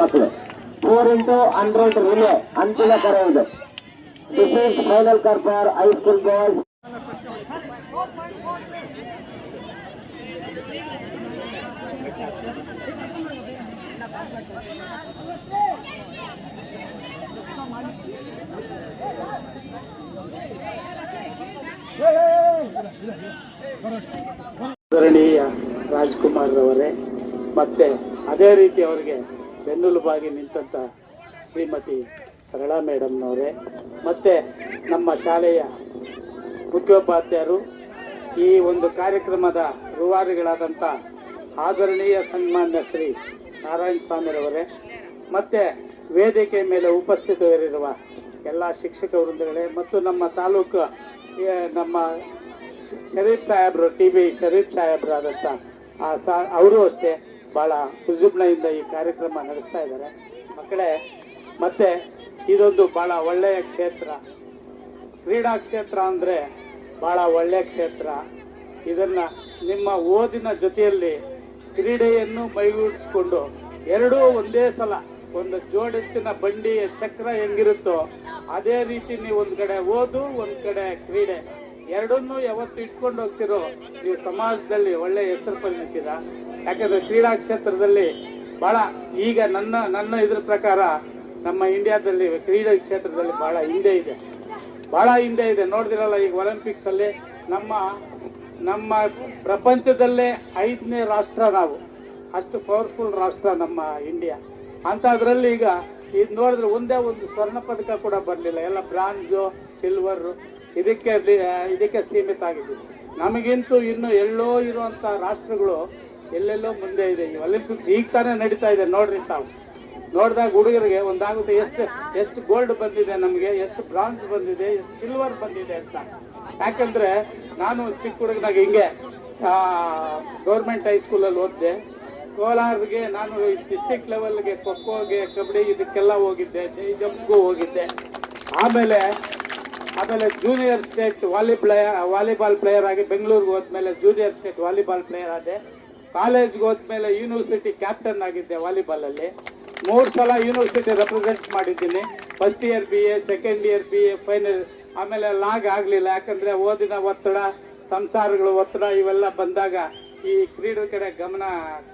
ಮಕ್ಕಳು. Four into hundred relay ಅಂತಿಮ ಕರೆ ಇದು. ದಿಸ್ ಇಸ್ ಫೈನಲ್ ಕರ್ ಫಾರ್ ಹೈಸ್ಕೂಲ್ ರಾಜ್ಕುಮಾರ್ ಅವರೇ ಮತ್ತೆ ಅದೇ ರೀತಿ ಅವರಿಗೆ ಬೆನ್ನೆಲುಬಾಗಿ ನಿಂತಂತ ಶ್ರೀಮತಿ ಸರಳಾ ಮೇಡಮ್ನವರೇ. ಮತ್ತೆ ನಮ್ಮ ಶಾಲೆಯ ಮುಖ್ಯೋಪಾಧ್ಯಾಯರು ಈ ಒಂದು ಕಾರ್ಯಕ್ರಮದ ರೂವಾರಿಗಳಾದಂಥ ಆದರಣೀಯ ಸನ್ಮಾನ್ಯ ಶ್ರೀ ನಾರಾಯಣ ಸ್ವಾಮಿರವರೇ, ಮತ್ತೆ ವೇದಿಕೆ ಮೇಲೆ ಉಪಸ್ಥಿತರಿರುವ ಎಲ್ಲ ಶಿಕ್ಷಕ ವೃಂದಗಳೇ, ಮತ್ತು ನಮ್ಮ ತಾಲೂಕು ನಮ್ಮ ಶರೀಫ್ ಸಾಹೇಬ್ರು, ಟಿ ಬಿ ಶರೀಫ್ ಸಾಹೇಬ್ರಾದಂಥ ಆ ಸಾ, ಅವರು ಅಷ್ಟೇ. ಭಾಳ ವಿಜೃಂಭಣೆಯಿಂದ ಈ ಕಾರ್ಯಕ್ರಮ ನಡೆಸ್ತಾ ಇದ್ದಾರೆ. ಮಕ್ಕಳೇ, ಮತ್ತೆ ಇದೊಂದು ಭಾಳ ಒಳ್ಳೆಯ ಕ್ಷೇತ್ರ. ಕ್ರೀಡಾ ಕ್ಷೇತ್ರ ಅಂದರೆ ಭಾಳ ಒಳ್ಳೆಯ ಕ್ಷೇತ್ರ. ಇದನ್ನ ನಿಮ್ಮ ಓದಿನ ಜೊತೆಯಲ್ಲಿ ಕ್ರೀಡೆಯನ್ನು ಮೈಗೂಡಿಸ್ಕೊಂಡು ಎರಡೂ ಒಂದೇ ಸಲ ಒಂದು ಜೋಡೆತ್ತಿನ ಬಂಡಿ ಚಕ್ರ ಹೆಂಗಿರುತ್ತೋ ಅದೇ ರೀತಿ ನೀವು ಒಂದು ಕಡೆ ಓದು, ಒಂದು ಕಡೆ ಕ್ರೀಡೆ. ಎರಡನ್ನೂ ಯಾವತ್ತು ಇಟ್ಕೊಂಡು ಹೋಗ್ತಿರೋ ನೀವು ಸಮಾಜದಲ್ಲಿ ಒಳ್ಳೆ ಹೆಸರು ಪಡೆದಿದ್ದೀರಾ ಯಾಕಂದ್ರೆ ಕ್ರೀಡಾ ಕ್ಷೇತ್ರದಲ್ಲಿ ಬಹಳ ಈಗ ನನ್ನ ನನ್ನ ಇದ್ರ ಪ್ರಕಾರ ನಮ್ಮ ಇಂಡಿಯಾದಲ್ಲಿ ಕ್ರೀಡಾ ಕ್ಷೇತ್ರದಲ್ಲಿ ಬಹಳ ಹಿಂದೆ ಇದೆ. ಬಹಳ ಹಿಂದೆ ಇದೆ. ನೋಡಿದಿರಲ್ಲ, ಈಗ ಒಲಿಂಪಿಕ್ಸ್ ಅಲ್ಲಿ ನಮ್ಮ ನಮ್ಮ ಪ್ರಪಂಚದಲ್ಲೇ ಐದನೇ ರಾಷ್ಟ್ರ ನಾವು. ಅಷ್ಟು ಪವರ್ಫುಲ್ ರಾಷ್ಟ್ರ ನಮ್ಮ ಇಂಡಿಯಾ. ಅಂಥದ್ರಲ್ಲಿ ಈಗ ಇದು ನೋಡಿದ್ರೆ ಒಂದೇ ಒಂದು ಸ್ವರ್ಣ ಪದಕ ಕೂಡ ಬರಲಿಲ್ಲ. ಎಲ್ಲ ಬ್ರಾಂಜು ಸಿಲ್ವರು ಇದಕ್ಕೆ ಇದಕ್ಕೆ ಸೀಮಿತ ಆಗಿದೆ. ನಮಗಿಂತೂ ಇನ್ನು ಎಲ್ಲೋ ಇರುವಂಥ ರಾಷ್ಟ್ರಗಳು ಎಲ್ಲೆಲ್ಲೋ ಮುಂದೆ ಇದೆ. ಈ ಒಲಿಂಪಿಕ್ಸ್ ಈಗ ತಾನೇ ನಡೀತಾ ಇದೆ, ನೋಡ್ರಿ ತಾವು. ನೋಡಿದಾಗ ಹುಡುಗರಿಗೆ ಒಂದಾಗುತ್ತೆ, ಎಷ್ಟು ಎಷ್ಟು ಗೋಲ್ಡ್ ಬಂದಿದೆ ನಮಗೆ, ಎಷ್ಟು ಬ್ರಾನ್ಸ್ ಬಂದಿದೆ, ಎಷ್ಟು ಸಿಲ್ವರ್ ಬಂದಿದೆ ಅಂತ. ಯಾಕಂದ್ರೆ ನಾನು ಚಿಕ್ಕ ಹುಡುಗನಾಗ ಹಿಂಗೆ ಗೌರ್ಮೆಂಟ್ ಹೈಸ್ಕೂಲಲ್ಲಿ ಓದಿದೆ. ಕೋಲಾರ್ಗೆ ನಾನು ಡಿಸ್ಟಿಕ್ ಲೆವೆಲ್ಗೆ ಖೋಖೋಗೆ ಕಬಡ್ಡಿ ಇದಕ್ಕೆಲ್ಲ ಹೋಗಿದ್ದೆ, ಜೈ ಜಂಪ್ಗೂ ಹೋಗಿದ್ದೆ. ಆಮೇಲೆ ಆಮೇಲೆ junior state volley volleyball player ಆಗಿ ಬೆಂಗಳೂರಿಗೆ ಹೋದ್ಮೇಲೆ ಜೂನಿಯರ್ ಸ್ಟೇಟ್ ವಾಲಿಬಾಲ್ ಪ್ಲೇಯರ್ ಆದೆ. ಕಾಲೇಜ್ಗೆ ಹೋದ್ಮೇಲೆ ಯೂನಿವರ್ಸಿಟಿ ಕ್ಯಾಪ್ಟನ್ ಆಗಿದ್ದೆ ವಾಲಿಬಾಲಲ್ಲಿ ಮೂರು ಸಲ ಯೂನಿವರ್ಸಿಟಿ ರೆಪ್ರೆಸೆಂಟ್ ಮಾಡಿದ್ದೀನಿ. First year B A second year B A final ಆಮೇಲೆ ಲಾಗ್ ಆಗಲಿಲ್ಲ. ಯಾಕಂದ್ರೆ ಓದಿನ ಒತ್ತಡ, ಸಂಸಾರಗಳು ಒತ್ತಡ ಇವೆಲ್ಲ ಬಂದಾಗ ಈ ಕ್ರೀಡೆ ಕಡೆ ಗಮನ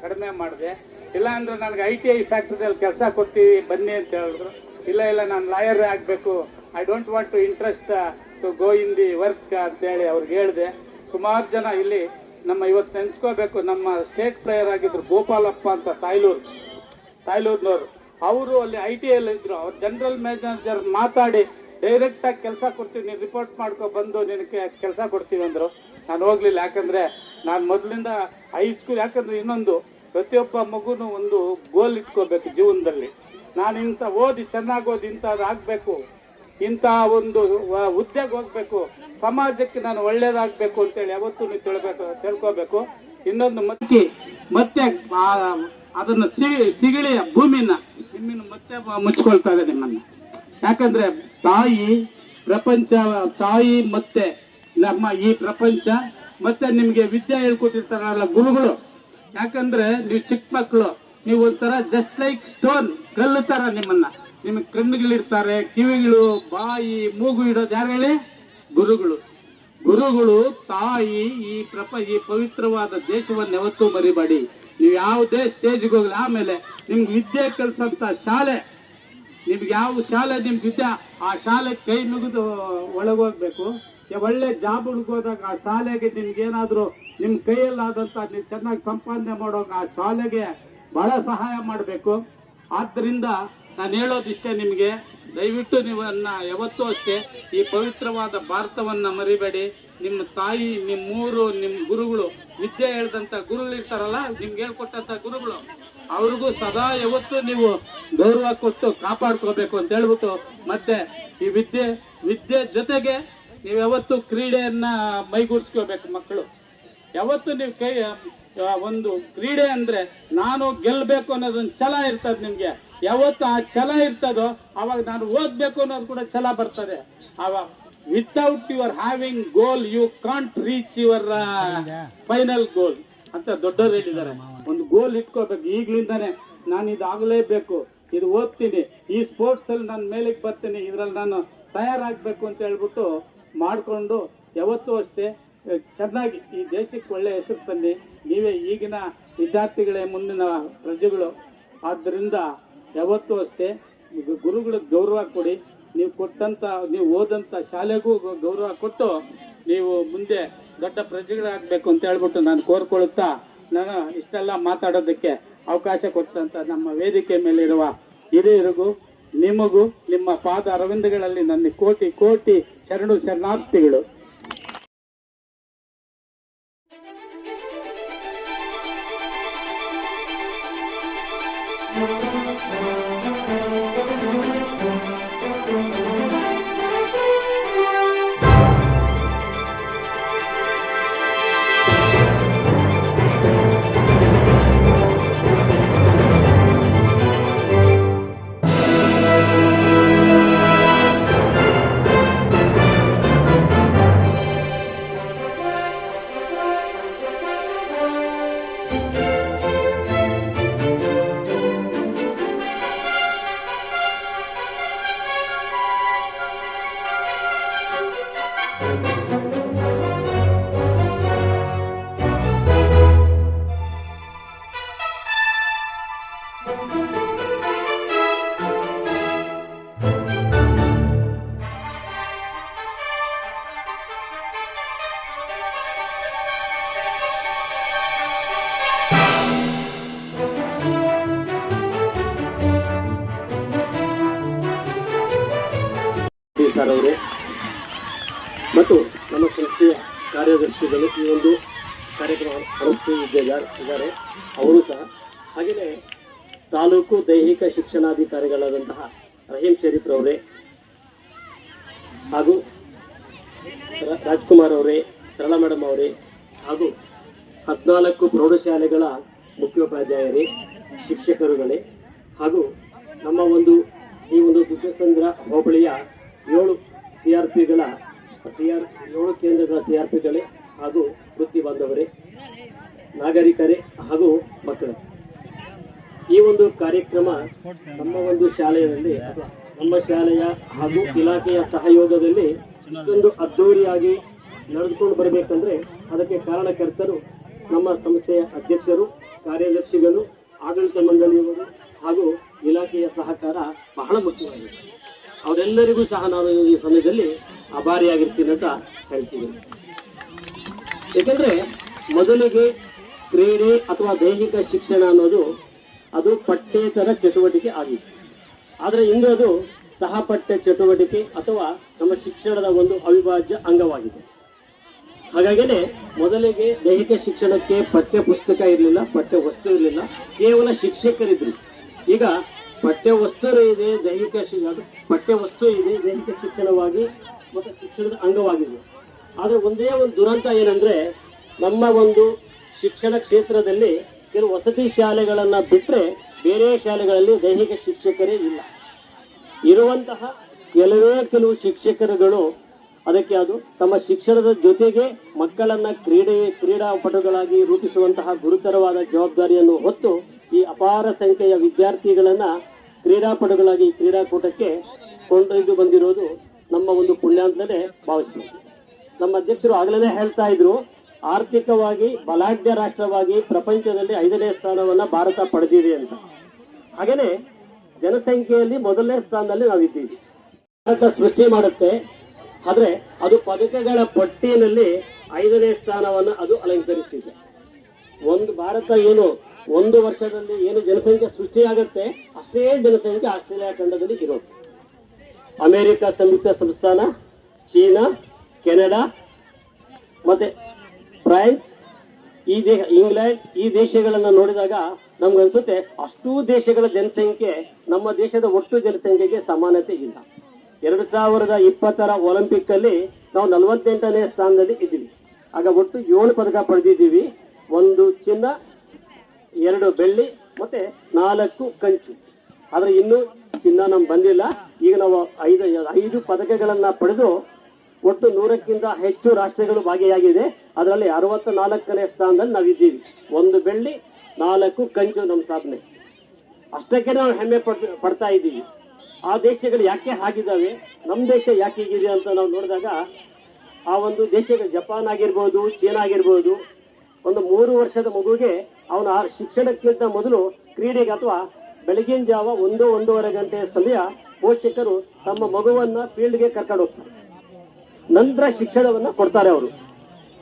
ಕಡಿಮೆ ಮಾಡಿದೆ. ಇಲ್ಲ ಅಂದ್ರೆ ನನಗೆ ಐ ಟಿ ಐ ಫ್ಯಾಕ್ಟ್ರಿಯಲ್ಲಿ ಕೆಲಸ ಕೊಡ್ತೀವಿ, ಬನ್ನಿ ಅಂತ ಹೇಳಿದ್ರು. ಇಲ್ಲ ಇಲ್ಲ, ನಾನು ಲಾಯರ್ ಆಗಬೇಕು. I don't want to interest to go in the work ಅಂತೇಳಿ ಅವ್ರಿಗೆ ಹೇಳಿದೆ. ಸುಮಾರು ಜನ ಇಲ್ಲಿ ನಮ್ಮ ಇವತ್ತು ನೆನ್ಸ್ಕೋಬೇಕು, ನಮ್ಮ ಸ್ಟೇಟ್ ಪ್ಲೇಯರ್ ಆಗಿದ್ರು ಗೋಪಾಲಪ್ಪ ಅಂತ ತಾಯ್ಲೂರು ತಾಯ್ಲೂರ್ನವರು ಅವರು ಅಲ್ಲಿ ಐ ಟಿ ಎಲ್ ಇದ್ರು. ಅವ್ರು ಜನರಲ್ ಮ್ಯಾನೇಜರ್ ಮಾತಾಡಿ ಡೈರೆಕ್ಟಾಗಿ ಕೆಲಸ ಕೊಡ್ತೀನಿ ರಿಪೋರ್ಟ್ ಮಾಡ್ಕೊ, ಬಂದು ನಿನಗೆ ಕೆಲಸ ಕೊಡ್ತೀವಿ ಅಂದರು. ನಾನು ಹೋಗ್ಲಿಲ್ಲ, ಯಾಕಂದ್ರೆ ನಾನು ಮೊದಲಿಂದ ಹೈಸ್ಕೂಲ್ ಯಾಕಂದ್ರೆ ಇನ್ನೊಂದು ಪ್ರತಿಯೊಬ್ಬ ಮಗುನು ಒಂದು ಗೋಲ್ ಇಟ್ಕೋಬೇಕು ಜೀವನದಲ್ಲಿ. ನಾನು ಇಂಥ ಓದಿ, ಚೆನ್ನಾಗಿ ಓದಿ ಇಂಥದ್ದು ಆಗ್ಬೇಕು. ಇಂಥ ಒಂದು ಹುದ್ದೆಗೆ ಹೋಗ್ಬೇಕು. ಸಮಾಜಕ್ಕೆ ನಾನು ಒಳ್ಳೇದಾಗಬೇಕು ಅಂತೇಳಿ ಯಾವತ್ತೂ ತಿಳ್ಬೇಕು, ತಿಳ್ಕೋಬೇಕು. ಇನ್ನೊಂದು ಮತ್ತೆ ಮತ್ತೆ ಅದನ್ನು ಅದನ್ನ ಸಿ- ಸಿಗಳಿ ಭೂಮಿನ ನಿಮ್ಮನ್ನು ಮತ್ತೆ ಮುಚ್ಕೊಳ್ತಾ ಇದೆ ನಿಮ್ಮನ್ನು. ಯಾಕಂದ್ರೆ ತಾಯಿ ಪ್ರಪಂಚ, ತಾಯಿ ಮತ್ತೆ ನಮ್ಮ ಈ ಪ್ರಪಂಚ, ಮತ್ತೆ ನಿಮ್ಗೆ ವಿದ್ಯೆ ಹೇಳ್ಕೊಟ್ಟಿರ್ತಾರಲ್ಲ ಗುರುಗಳು. ಯಾಕಂದ್ರೆ ನೀವು ಚಿಕ್ಕ ಮಕ್ಕಳು, ನೀವು ಒಂಥರ ಜಸ್ಟ್ ಲೈಕ್ ಸ್ಟೋನ್ ಕಲ್ಲು ತರ ನಿಮ್ಮನ್ನ. ನಿಮಗೆ ಕಣ್ಣುಗಳಿರ್ತಾರೆ ಕಿವಿಗಳು, ಬಾಯಿ, ಮೂಗು ಇಡೋದು ಯಾರು ಹೇಳಿ? ಗುರುಗಳು. ಗುರುಗಳು, ತಾಯಿ, ಈ ಪ್ರಪ, ಈ ಪವಿತ್ರವಾದ ದೇಶವನ್ನು ಯಾವತ್ತೂ ಮರಿಬೇಡಿ. ನೀವು ಯಾವುದೇ ಸ್ಟೇಜ್ಗೆ ಹೋಗಲಿ, ಆಮೇಲೆ ನಿಮ್ಗೆ ವಿದ್ಯೆ ಕಲಿಸಂತ ಶಾಲೆ, ನಿಮ್ಗೆ ಯಾವ ಶಾಲೆ ನಿಮ್ಗೆ ವಿದ್ಯೆ, ಆ ಶಾಲೆ ಕೈ ಮುಗಿದು ಒಳಗೋಗ್ಬೇಕು. ಒಳ್ಳೆ ಜಾಬ್ ಹುಡುಕೋದಾಗ ಆ ಶಾಲೆಗೆ ನಿಮ್ಗೆ ನಿಮ್ಮ ನಿಮ್ ಕೈಯಲ್ಲಾದಂತ ನೀವು ಚೆನ್ನಾಗಿ ಸಂಪಾದನೆ ಮಾಡೋಕೆ ಆ ಶಾಲೆಗೆ ಬಹಳ ಸಹಾಯ ಮಾಡಬೇಕು. ಆದ್ರಿಂದ ನಾನು ಹೇಳೋದಿಷ್ಟೇ ನಿಮಗೆ, ದಯವಿಟ್ಟು ನೀವನ್ನ ಯಾವತ್ತೂ ಅಷ್ಟೇ ಈ ಪವಿತ್ರವಾದ ಭಾರತವನ್ನು ಮರಿಬೇಡಿ. ನಿಮ್ಮ ತಾಯಿ ನಿಮ್ಮ ಮೂರು ನಿಮ್ಮ ಗುರುಗಳು, ವಿದ್ಯೆ ಹೇಳ್ದಂಥ ಗುರುಗಳು ಇರ್ತಾರಲ್ಲ, ನಿಮ್ಗೆ ಹೇಳ್ಕೊಟ್ಟಂಥ ಗುರುಗಳು, ಅವ್ರಿಗೂ ಸದಾ ಯಾವತ್ತೂ ನೀವು ಗೌರವ ಕೊಟ್ಟು ಕಾಪಾಡ್ಕೋಬೇಕು ಅಂತ ಹೇಳ್ಬಿಟ್ಟು, ಮತ್ತೆ ಈ ವಿದ್ಯೆ ವಿದ್ಯೆ ಜೊತೆಗೆ ನೀವು ಯಾವತ್ತು ಕ್ರೀಡೆಯನ್ನ ಮೈಗೂಡಿಸ್ಕೋಬೇಕು ಮಕ್ಕಳು. ಯಾವತ್ತು ನೀವು ಕೈ ಒಂದು ಕ್ರೀಡೆ ಅಂದ್ರೆ ನಾನು ಗೆಲ್ಬೇಕು ಅನ್ನೋದೊಂದು ಛಲ ಇರ್ತದೆ ನಿಮ್ಗೆ. ಯಾವತ್ತು ಆ ಛಲ ಇರ್ತದೋ ಅವಾಗ ನಾನು ಓದ್ಬೇಕು ಅನ್ನೋದು ಕೂಡ ಛಲ ಬರ್ತದೆ. ಅವಾಗ without your having goal you can't reach your final goal ಅಂತ ದೊಡ್ಡವರು ಹೇಳಿದ್ದಾರೆ. ಒಂದು ಗೋಲ್ ಇಟ್ಕೋಬೇಕು. ಈಗ್ಲಿಂದಾನೆ ನಾನು ಇದಾಗಲೇಬೇಕು. ಇದು ಓದ್ತೀನಿ. ಈ ಸ್ಪೋರ್ಟ್ಸ್ ಅಲ್ಲಿ ನಾನು ಮೇಲಕ್ಕೆ ಬರ್ತೀನಿ. ಇದ್ರಲ್ಲಿ ನಾನು ತಯಾರಾಗಬೇಕು ಅಂತ ಹೇಳ್ಬಿಟ್ಟು ಮಾಡಿಕೊಂಡು ಯಾವತ್ತೂ ಅಷ್ಟೇ ಚೆನ್ನಾಗಿ ಈ ದೇಶಕ್ಕೆ ಒಳ್ಳೆ ಹೆಸರು ತನ್ನಿ ನೀವೇ ಈಗಿನ ವಿದ್ಯಾರ್ಥಿಗಳೇ ಮುಂದಿನ ಪ್ರಜೆಗಳು. ಆದ್ದರಿಂದ ಯಾವತ್ತೂ ಅಷ್ಟೇ ಗುರುಗಳ ಗುರುಗಳಿಗೆ ಗೌರವ ಕೊಡಿ. ನೀವು ಕೊಟ್ಟಂಥ ನೀವು ಓದಂಥ ಶಾಲೆಗೂ ಗೌರವ ಕೊಟ್ಟು ನೀವು ಮುಂದೆ ದೊಡ್ಡ ಪ್ರಜೆಗಳಾಗಬೇಕು ಅಂತ ಹೇಳ್ಬಿಟ್ಟು ನಾನು ಕೋರ್ಕೊಳ್ಳುತ್ತಾ ನಾನು ಇಷ್ಟೆಲ್ಲ ಮಾತಾಡೋದಕ್ಕೆ ಅವಕಾಶ ಕೊಟ್ಟಂಥ ನಮ್ಮ ವೇದಿಕೆ ಮೇಲಿರುವ ಹಿರಿಯರಿಗೂ, ನಿಮಗೂ, ನಿಮ್ಮ ಪಾದ ಅರವಿಂದಗಳಲ್ಲಿ ನನ್ನ ಕೋಟಿ ಕೋಟಿ ಶರಣು ಶರಣಾರ್ಥಿಗಳು. ಸರ್ ಕಾರ್ಯಕ್ರಮ ಇದ್ದಾರೆ ಅವರು ಸಹ ಹಾಗೆಯೇ ತಾಲೂಕು ದೈಹಿಕ ಶಿಕ್ಷಣಾಧಿಕಾರಿಗಳಾದಂತಹ ರಹೀಂ ಶರೀಫ್ ರವರೇ ಹಾಗೂ ರಾಜ್ಕುಮಾರ್ ಅವರೇ, ಸರಳಾ ಮೇಡಮ್ ಅವರೇ ಹಾಗೂ ಹದಿನಾಲ್ಕು ಪ್ರೌಢಶಾಲೆಗಳ ಮುಖ್ಯೋಪಾಧ್ಯಾಯರೇ, ಶಿಕ್ಷಕರುಗಳೇ ಹಾಗೂ ನಮ್ಮ ಒಂದು ಈ ಒಂದು ದುರ್ಗಸಂದ್ರ ಹೋಬಳಿಯ ಏಳು ಸಿ ಆರ್ ಪಿಗಳ ಸಿ ಆರ್ ಏಳು ಕೇಂದ್ರಗಳ ಸಿ ಆರ್ ಪಿಗಳೇ ಹಾಗೂ ವೃತ್ತಿ ಬಾಂಧವರೇ, ನಾಗರಿಕರೇ ಹಾಗೂ ಮಕ್ಕಳು. ಈ ಒಂದು ಕಾರ್ಯಕ್ರಮ ನಮ್ಮ ಒಂದು ಶಾಲೆಯಲ್ಲಿ ನಮ್ಮ ಶಾಲೆಯ ಹಾಗೂ ಇಲಾಖೆಯ ಸಹಯೋಗದಲ್ಲಿ ಇಷ್ಟೊಂದು ಅದ್ದೂರಿಯಾಗಿ ನಡೆದುಕೊಂಡು ಬರಬೇಕಂದ್ರೆ ಅದಕ್ಕೆ ಕಾರಣಕರ್ತರು ನಮ್ಮ ಸಂಸ್ಥೆಯ ಅಧ್ಯಕ್ಷರು, ಕಾರ್ಯದರ್ಶಿಗಳು, ಆಡಳಿತ ಮಂಡಳಿಯವರು ಹಾಗೂ ಇಲಾಖೆಯ ಸಹಕಾರ ಬಹಳ ಮುಖ್ಯವಾಗಿದೆ. ಅವರೆಲ್ಲರಿಗೂ ಸಹ ನಾನು ಈ ಸಮಯದಲ್ಲಿ ಆಭಾರಿಯಾಗಿರ್ತೀನಿ ಅಂತ ಹೇಳ್ತೀನಿ ಏಕೆಂದ್ರೆ ಮೊದಲಿಗೆ ಕ್ರೀಡೆ ಅಥವಾ ದೈಹಿಕ ಶಿಕ್ಷಣ ಅನ್ನೋದು ಅದು ಪಠ್ಯೇತರ ಚಟುವಟಿಕೆ ಆಗಿತ್ತು. ಆದರೆ ಇಂದು ಅದು ಸಹಪಠ್ಯ ಚಟುವಟಿಕೆ ಅಥವಾ ನಮ್ಮ ಶಿಕ್ಷಣದ ಒಂದು ಅವಿಭಾಜ್ಯ ಅಂಗವಾಗಿದೆ. ಹಾಗಾಗಿನೇ ಮೊದಲಿಗೆ ದೈಹಿಕ ಶಿಕ್ಷಣಕ್ಕೆ ಪಠ್ಯ ಪುಸ್ತಕ ಇರಲಿಲ್ಲ, ಪಠ್ಯ ವಸ್ತು ಇರಲಿಲ್ಲ. ಕೇವಲ ಶಿಕ್ಷಕರಿದ್ರು. ಈಗ ಪಠ್ಯ ವಸ್ತು ಇದೆ, ದೈಹಿಕ ಪಠ್ಯ ವಸ್ತು ಇದೆ, ದೈಹಿಕ ಶಿಕ್ಷಣವಾಗಿ ಮತ್ತು ಶಿಕ್ಷಣದ ಅಂಗವಾಗಿದೆ. ಆದರೆ ಒಂದೇ ಒಂದು ದುರಂತ ಏನಂದ್ರೆ ನಮ್ಮ ಒಂದು ಶಿಕ್ಷಣ ಕ್ಷೇತ್ರದಲ್ಲಿ ಕೆಲವು ವಸತಿ ಶಾಲೆಗಳನ್ನು ಬಿಟ್ಟರೆ ಬೇರೆ ಶಾಲೆಗಳಲ್ಲಿ ದೈಹಿಕ ಶಿಕ್ಷಕರೇ ಇಲ್ಲ. ಇರುವಂತಹ ಕೆಲವೇ ಕೆಲವು ಶಿಕ್ಷಕರುಗಳು ಅದಕ್ಕೆ ಅದು ತಮ್ಮ ಶಿಕ್ಷಣದ ಜೊತೆಗೆ ಮಕ್ಕಳನ್ನ ಕ್ರೀಡೆ ಕ್ರೀಡಾಪಟುಗಳಾಗಿ ರೂಪಿಸುವಂತಹ ಗುರುತರವಾದ ಜವಾಬ್ದಾರಿಯನ್ನು ಹೊತ್ತು ಈ ಅಪಾರ ಸಂಖ್ಯೆಯ ವಿದ್ಯಾರ್ಥಿಗಳನ್ನ ಕ್ರೀಡಾಪಟುಗಳಾಗಿ ಕ್ರೀಡಾಕೂಟಕ್ಕೆ ಕೊಂಡೊಯ್ದು ಬಂದಿರೋದು ನಮ್ಮ ಒಂದು ಪುಣ್ಯ ಅಂತಲೇ ಭಾವಿಸ್ತೀವಿ ನಮ್ಮ ಅಧ್ಯಕ್ಷರು ಆಗಲೇ ಹೇಳ್ತಾ ಇದ್ರು, ಆರ್ಥಿಕವಾಗಿ ಬಲಾಢ್ಯ ರಾಷ್ಟ್ರವಾಗಿ ಪ್ರಪಂಚದಲ್ಲಿ ಐದನೇ ಸ್ಥಾನವನ್ನ ಭಾರತ ಪಡೆದಿದೆ ಅಂತ. ಹಾಗೇನೆ ಜನಸಂಖ್ಯೆಯಲ್ಲಿ ಮೊದಲನೇ ಸ್ಥಾನದಲ್ಲಿ ನಾವಿದ್ದೀವಿ. ಭಾರತ ಸೃಷ್ಟಿ ಮಾಡುತ್ತೆ, ಆದ್ರೆ ಅದು ಪದಕಗಳ ಪಟ್ಟಿಯಲ್ಲಿ ಐದನೇ ಸ್ಥಾನವನ್ನು ಅದು ಅಲಂಕರಿಸಿದೆ. ಒಂದು ಭಾರತ ಏನು ಒಂದು ವರ್ಷದಲ್ಲಿ ಏನು ಜನಸಂಖ್ಯೆ ಸೃಷ್ಟಿಯಾಗುತ್ತೆ ಅಷ್ಟೇ ಜನಸಂಖ್ಯೆ ಆಸ್ಟ್ರೇಲಿಯಾ ಖಂಡದಲ್ಲಿ ಇರೋದು. ಅಮೆರಿಕ ಸಂಯುಕ್ತ ಸಂಸ್ಥಾನ, ಚೀನಾ ಕೆನಡಾ, ಮತ್ತೆ ಫ್ರಾನ್ಸ್, ಈ ದೇಶ, ಇಂಗ್ಲೆಂಡ್, ಈ ದೇಶಗಳನ್ನ ನೋಡಿದಾಗ ನಮ್ಗನ್ಸುತ್ತೆ ಅಷ್ಟೂ ದೇಶಗಳ ಜನಸಂಖ್ಯೆ ನಮ್ಮ ದೇಶದ ಒಟ್ಟು ಜನಸಂಖ್ಯೆಗೆ ಸಮಾನತೆ ಇಲ್ಲ. ಎರಡು ಸಾವಿರದ ಇಪ್ಪತ್ತರ ಒಲಿಂಪಿಕ್ ಅಲ್ಲಿ ನಾವು ನಲವತ್ತೆಂಟನೇ ಸ್ಥಾನದಲ್ಲಿ ಇದ್ದೀವಿ. ಆಗ ಒಟ್ಟು ಏಳು ಪದಕ ಪಡೆದಿದ್ದೀವಿ. ಒಂದು ಚಿನ್ನ, ಎರಡು ಬೆಳ್ಳಿ, ಮತ್ತೆ ನಾಲ್ಕು ಕಂಚು. ಆದ್ರೆ ಇನ್ನೂ ಚಿನ್ನ ನಮ್ಗೆ ಬಂದಿಲ್ಲ. ಈಗ ನಾವು ಐದು ಐದು ಪದಕಗಳನ್ನ ಪಡೆದು ಒಟ್ಟು ನೂರಕ್ಕಿಂತ ಹೆಚ್ಚು ರಾಷ್ಟ್ರಗಳು ಭಾಗಿಯಾಗಿದೆ. ಅದರಲ್ಲಿ ಅರವತ್ತ ನಾಲ್ಕನೇ ಸ್ಥಾನದಲ್ಲಿ ನಾವಿದ್ದೀವಿ. ಒಂದು ಬೆಳ್ಳಿ, ನಾಲ್ಕು ಕಂಚು ನಮ್ಮ ಸಾಧನೆ. ಅಷ್ಟಕ್ಕೆ ನಾವು ಹೆಮ್ಮೆ ಪಡ್, ಪಡ್ತಾ ಇದ್ದೀವಿ. ಆ ದೇಶಗಳು ಯಾಕೆ ಆಗಿದ್ದಾವೆ ನಮ್ಮ ದೇಶ ಯಾಕೆ ಹೀಗಿದೆ ಅಂತ ನಾವು ನೋಡಿದಾಗ, ಆ ಒಂದು ದೇಶಗಳು ಜಪಾನ್ ಆಗಿರ್ಬೋದು, ಚೀನಾ ಆಗಿರ್ಬೋದು, ಒಂದು ಮೂರು ವರ್ಷದ ಮಗುವಿಗೆ ಅವನ ಆ ಶಿಕ್ಷಣಕ್ಕಿಂತ ಮೊದಲು ಕ್ರೀಡೆಗೆ ಅಥವಾ ಬೆಳಗಿನ ಜಾವ ಒಂದು, ಒಂದೂವರೆ ಗಂಟೆಯ ಸಮಯ ಪೋಷಕರು ತಮ್ಮ ಮಗುವನ್ನ ಫೀಲ್ಡ್ಗೆ ಕರ್ಕೊಂಡು ಹೋಗ್ತಾರೆ. ನಂತರ ಶಿಕ್ಷಣವನ್ನ ಕೊಡ್ತಾರೆ ಅವರು.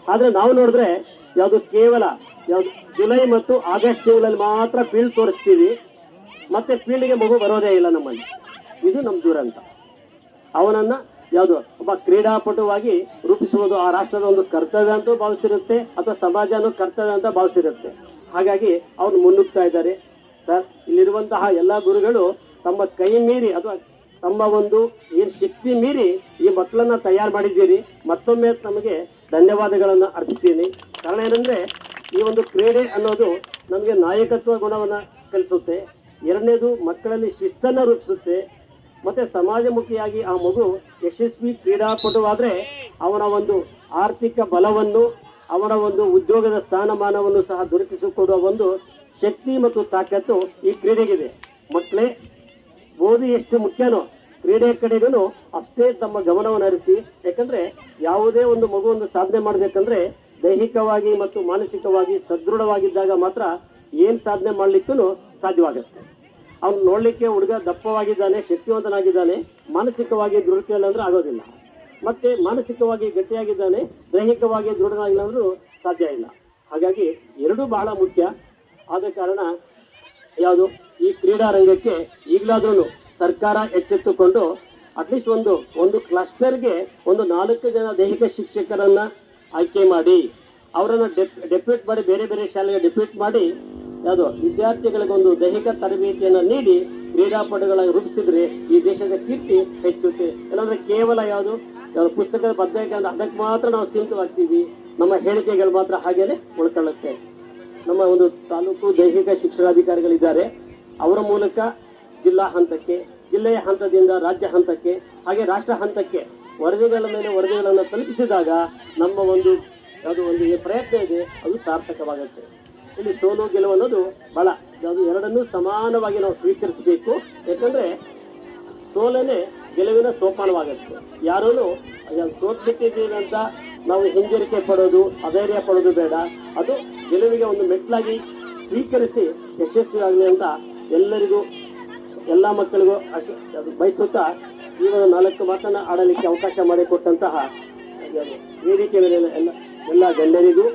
ಆದ್ರೆ ನಾವು ನೋಡಿದ್ರೆ ಯಾವುದು ಕೇವಲ ಯಾವುದು ಜುಲೈ ಮತ್ತು ಆಗಸ್ಟ್ ತಿಂಗಳಲ್ಲಿ ಮಾತ್ರ ಫೀಲ್ಡ್ ತೋರಿಸ್ತೀವಿ. ಮತ್ತೆ ಫೀಲ್ಡ್ಗೆ ಮಗು ಬರೋದೇ ಇಲ್ಲ ನಮ್ಮಲ್ಲಿ. ಇದು ನಮ್ಮ ದುರಂತ. ಅವನನ್ನ ಯಾವುದು ಒಬ್ಬ ಕ್ರೀಡಾಪಟುವಾಗಿ ರೂಪಿಸುವುದು ಆ ರಾಷ್ಟ್ರದ ಒಂದು ಕರ್ತವ್ಯ ಅಂತ ಭಾವಿಸಿರುತ್ತೆ, ಅಥವಾ ಸಮಾಜನೂ ಕರ್ತವ್ಯ ಅಂತ ಭಾವಿಸಿರುತ್ತೆ. ಹಾಗಾಗಿ ಅವ್ರು ಮುನ್ನುಗ್ತಾ ಇದ್ದಾರೆ. ಸರ್, ಇಲ್ಲಿರುವಂತಹ ಎಲ್ಲ ಗುರುಗಳು ತಮ್ಮ ಕೈ ಮೀರಿ ಅಥವಾ ತಮ್ಮ ಒಂದು ಈ ಶಕ್ತಿ ಮೀರಿ ಈ ಮಕ್ಕಳನ್ನ ತಯಾರು ಮಾಡಿದ್ದೀರಿ. ಮತ್ತೊಮ್ಮೆ ನಮಗೆ ಧನ್ಯವಾದಗಳನ್ನು ಅರ್ಪಿಸ್ತೀನಿ. ಕಾರಣ ಏನಂದ್ರೆ, ಈ ಒಂದು ಕ್ರೀಡೆ ಅನ್ನೋದು ನಮಗೆ ನಾಯಕತ್ವ ಗುಣವನ್ನ ಕಲಿಸುತ್ತೆ. ಎರಡನೇದು ಮಕ್ಕಳಲ್ಲಿ ಶಿಸ್ತನ್ನು ರೂಪಿಸುತ್ತೆ. ಮತ್ತೆ ಸಮಾಜಮುಖಿಯಾಗಿ ಆ ಮಗು ಯಶಸ್ವಿ ಕ್ರೀಡಾಪಟುವಾದ್ರೆ ಅವನ ಒಂದು ಆರ್ಥಿಕ ಬಲವನ್ನು, ಅವನ ಒಂದು ಉದ್ಯೋಗದ ಸ್ಥಾನಮಾನವನ್ನು ಸಹ ದೊರಕಿಸಿಕೊಡುವ ಒಂದು ಶಕ್ತಿ ಮತ್ತು ತಾಕತ್ತು ಈ ಕ್ರೀಡೆಗಿದೆ. ಮಕ್ಕಳೇ ಓದಿ ಎಷ್ಟು ಮುಖ್ಯನೋ, ಕ್ರೀಡೆ ಕಡೆಗೂ ಅಷ್ಟೇ ತಮ್ಮ ಗಮನವನ್ನು ಹರಿಸಿ, ಯಾಕಂದ್ರೆ ಯಾವುದೇ ಒಂದು ಮಗು ಒಂದು ಸಾಧನೆ ಮಾಡಬೇಕಂದ್ರೆ ದೈಹಿಕವಾಗಿ ಮತ್ತು ಮಾನಸಿಕವಾಗಿ ಸದೃಢವಾಗಿದ್ದಾಗ ಮಾತ್ರ ಏನ್ ಸಾಧನೆ ಮಾಡಲಿಕ್ಕೂ ಸಾಧ್ಯವಾಗುತ್ತೆ. ಅವ್ನು ನೋಡ್ಲಿಕ್ಕೆ ಹುಡುಗ ದಪ್ಪವಾಗಿದ್ದಾನೆ, ಶಕ್ತಿವಂತನಾಗಿದ್ದಾನೆ, ಮಾನಸಿಕವಾಗಿ ದೃಢತೆಯಲ್ಲ ಅಂದ್ರೆ ಆಗೋದಿಲ್ಲ. ಮತ್ತೆ ಮಾನಸಿಕವಾಗಿ ಗಟ್ಟಿಯಾಗಿದ್ದಾನೆ, ದೈಹಿಕವಾಗಿ ದೃಢನಾಗಿಲ್ಲ ಅಂದ್ರೂ ಸಾಧ್ಯ ಇಲ್ಲ. ಹಾಗಾಗಿ ಎರಡೂ ಬಹಳ ಮುಖ್ಯ. ಆದ ಕಾರಣ ಯಾವುದು? ಈ ಕ್ರೀಡಾ ರಂಗಕ್ಕೆ ಈಗಲಾದ್ರೂ ಸರ್ಕಾರ ಎಚ್ಚೆತ್ತುಕೊಂಡು ಅಟ್ಲೀಸ್ಟ್ ಒಂದು ಒಂದು ಕ್ಲಸ್ಟರ್ಗೆ ಒಂದು ನಾಲ್ಕು ಜನ ದೈಹಿಕ ಶಿಕ್ಷಕರನ್ನ ಆಯ್ಕೆ ಮಾಡಿ, ಅವರನ್ನು ಡೆಪ್ಯೂಟ್ ಮಾಡಿ, ಬೇರೆ ಬೇರೆ ಶಾಲೆಗೆ ಡೆಪ್ಯೂಟ್ ಮಾಡಿ, ಯಾವುದು? ವಿದ್ಯಾರ್ಥಿಗಳಿಗೊಂದು ದೈಹಿಕ ತರಬೇತಿಯನ್ನು ನೀಡಿ ಕ್ರೀಡಾಪಟುಗಳಾಗಿ ರೂಪಿಸಿದ್ರೆ ಈ ದೇಶದ ಕೀರ್ತಿ ಹೆಚ್ಚುತ್ತೆ. ಇಲ್ಲಾಂದ್ರೆ ಕೇವಲ ಯಾವುದು? ಪುಸ್ತಕದ ಬದ್ಧತೆ ಅದಕ್ಕೆ ಮಾತ್ರ ನಾವು ಸೀಮಿತವಾಗ್ತೀವಿ. ನಮ್ಮ ಹೇಳಿಕೆಗಳು ಮಾತ್ರ ಹಾಗೇನೆ ಉಳ್ಕೊಳ್ಳುತ್ತೆ. ನಮ್ಮ ಒಂದು ತಾಲೂಕು ದೈಹಿಕ ಶಿಕ್ಷಣಾಧಿಕಾರಿಗಳಿದ್ದಾರೆ. ಅವರ ಮೂಲಕ ಜಿಲ್ಲಾ ಹಂತಕ್ಕೆ, ಜಿಲ್ಲೆಯ ಹಂತದಿಂದ ರಾಜ್ಯ ಹಂತಕ್ಕೆ, ಹಾಗೆ ರಾಷ್ಟ್ರ ಹಂತಕ್ಕೆ ವರದಿಗಳ ಮೇಲೆ ವರದಿಗಳನ್ನು ತಲುಪಿಸಿದಾಗ ನಮ್ಮ ಒಂದು ಯಾವುದು ಒಂದು ಪ್ರಯತ್ನ ಇದೆ, ಅದು ಸಾರ್ಥಕವಾಗುತ್ತೆ. ಇಲ್ಲಿ ಸೋಲು, ಗೆಲುವು ಅನ್ನೋದು ಬಹಳ ಅದು ಎರಡನ್ನೂ ಸಮಾನವಾಗಿ ನಾವು ಸ್ವೀಕರಿಸಬೇಕು. ಯಾಕಂದ್ರೆ ಸೋಲನೆ ಗೆಲುವಿನ ಸೋಪಾನವಾಗುತ್ತೆ. ಯಾರೂ ಸೋತ್ಬಿಟ್ಟಿದ್ದೀವಿ ಅಂತ ನಾವು ಹಿಂಜರಿಕೆ ಪಡೋದು, ಅಧೈರ್ಯ ಪಡೋದು ಬೇಡ. ಅದು ಗೆಲುವಿಗೆ ಒಂದು ಮೆಟ್ಲಾಗಿ ಸ್ವೀಕರಿಸಿ ಯಶಸ್ವಿಯಾಗಲಿ ಅಂತ ಎಲ್ಲರಿಗೂ, ಎಲ್ಲ ಮಕ್ಕಳಿಗೂ ಅದು ಬಯಸುತ್ತಾ ಈ ಒಂದು ನಾಲ್ಕು ಮಾತನ್ನ ಆಡಲಿಕ್ಕೆ ಅವಕಾಶ ಮಾಡಿಕೊಟ್ಟಂತಹ ವೇದಿಕೆ ಮೇಲೆ ಎಲ್ಲ ಎಲ್ಲ ಗಣ್ಯರಿಗೂ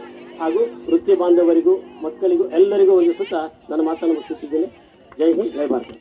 ಹಾಗೂ ವೃತ್ತಿ ಬಾಂಧವರಿಗೂ, ಮಕ್ಕಳಿಗೂ ಎಲ್ಲರಿಗೂ ಒಂದು ಸುತ್ತ ನನ್ನ ಮಾತನ್ನು ಮುಗಿಸುತ್ತಿದ್ದೇನೆ ಜೈ ಹಿಂದ್, ಜೈ ಭಾರತ.